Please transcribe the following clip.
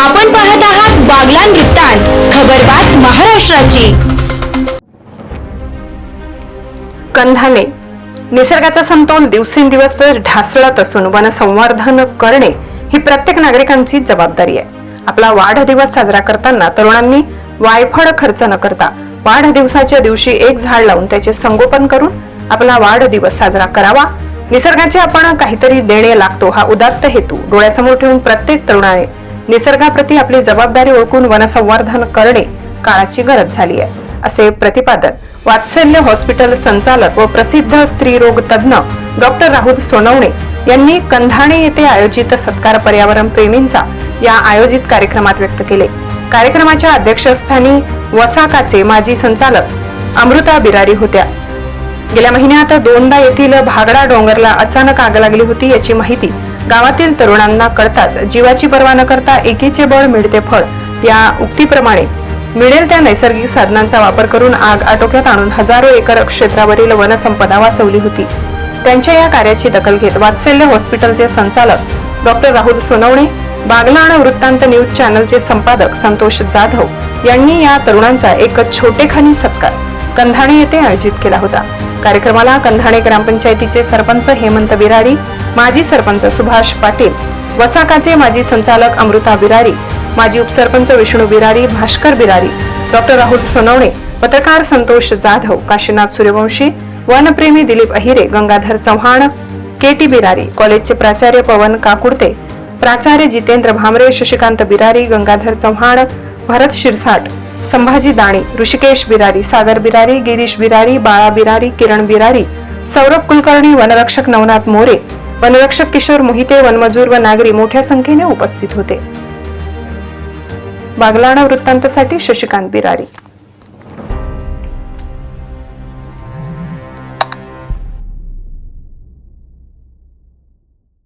आपण पाहत आहात बागलान वृत्तांत खबरबात महाराष्ट्राची. कंधाने. निसर्गाचा समतोल दिवसेंदिवस ढासळत असून वनसंवर्धन करणे ही प्रत्येक नागरिकांची जबाबदारी आहे. आपला वाढदिवस साजरा करताना तरुणांनी वायफळ खर्च न करता वाढदिवसाच्या दिवशी एक झाड लावून त्याचे संगोपन करून आपला वाढदिवस साजरा करावा. निसर्गाचे आपण काहीतरी देणे लागतो हा उदात्त हेतू डोळ्यासमोर ठेवून प्रत्येक तरुणाने निसर्गाप्रती आपली जबाबदारी ओळखून वनसंवर्धन करणे काळाची गरज झाली आहे असे प्रतिपादन वात्सल्य हॉस्पिटल संचालक व प्रसिद्ध स्त्रीरोग तज्ज्ञ डॉक्टर राहुल सोनवणे यांनी कंधाणे येथे आयोजित सत्कार पर्यावरण प्रेमींचा या आयोजित कार्यक्रमात व्यक्त केले. कार्यक्रमाच्या अध्यक्षस्थानी वसाकाचे माजी संचालक अमृता बिरारी होत्या. गेल्या महिन्यात दोनदा येथील भागडा डोंगरला अचानक आग लागली होती याची माहिती गावातील तरुणांना कळताच जीवाची पर्वा न करता एकीचे बळ मिळते फळ. या उक्तीप्रमाणे मिळेल त्या नैसर्गिक साधनांचा वापर करून आग आटोक्यात आणून हजारो एकर क्षेत्रावरील वनसंपदा वाचवली होती. त्यांच्या या कार्याची दखल घेत वात्सल्य हॉस्पिटलचे संचालक डॉक्टर राहुल सोनवणे बागला आणि वृत्तांत न्यूज चॅनलचे संपादक संतोष जाधव यांनी या तरुणांचा एक छोटेखानी सत्कार. कंधाणे येथे आयोजित केला होता. कार्यक्रमाला कंधाणे ग्रामपंचायतीचे सरपंच हेमंत बिरारी माजी सरपंच सुभाष पाटील वसाकाचे माजी संचालक अमृता बिरारी माजी उपसरपंच विष्णू बिरारी भास्कर बिरारी डॉक्टर राहुल सोनवणे पत्रकार संतोष जाधव काशीनाथ सूर्यवंशी वनप्रेमी दिलीप अहिरे गंगाधर चव्हाण के टी बिरारी कॉलेजचे प्राचार्य पवन काकुडते प्राचार्य जितेंद्र भामरे शशिकांत बिरारी गंगाधर चव्हाण भरत शिरसाट संभाजी दाणे ऋषिकेश बिरारी सागर बिरारी गिरीश बिरारी बाळा बिरारी किरण बिरारी सौरभ कुलकर्णी वनरक्षक नवनाथ मोरे वनरक्षक किशोर मोहिते वनमजूर व नागरी मोठ्या संख्येने उपस्थित होते. बागलाणा वृत्तांतासाठी शशिकांत बिरारी.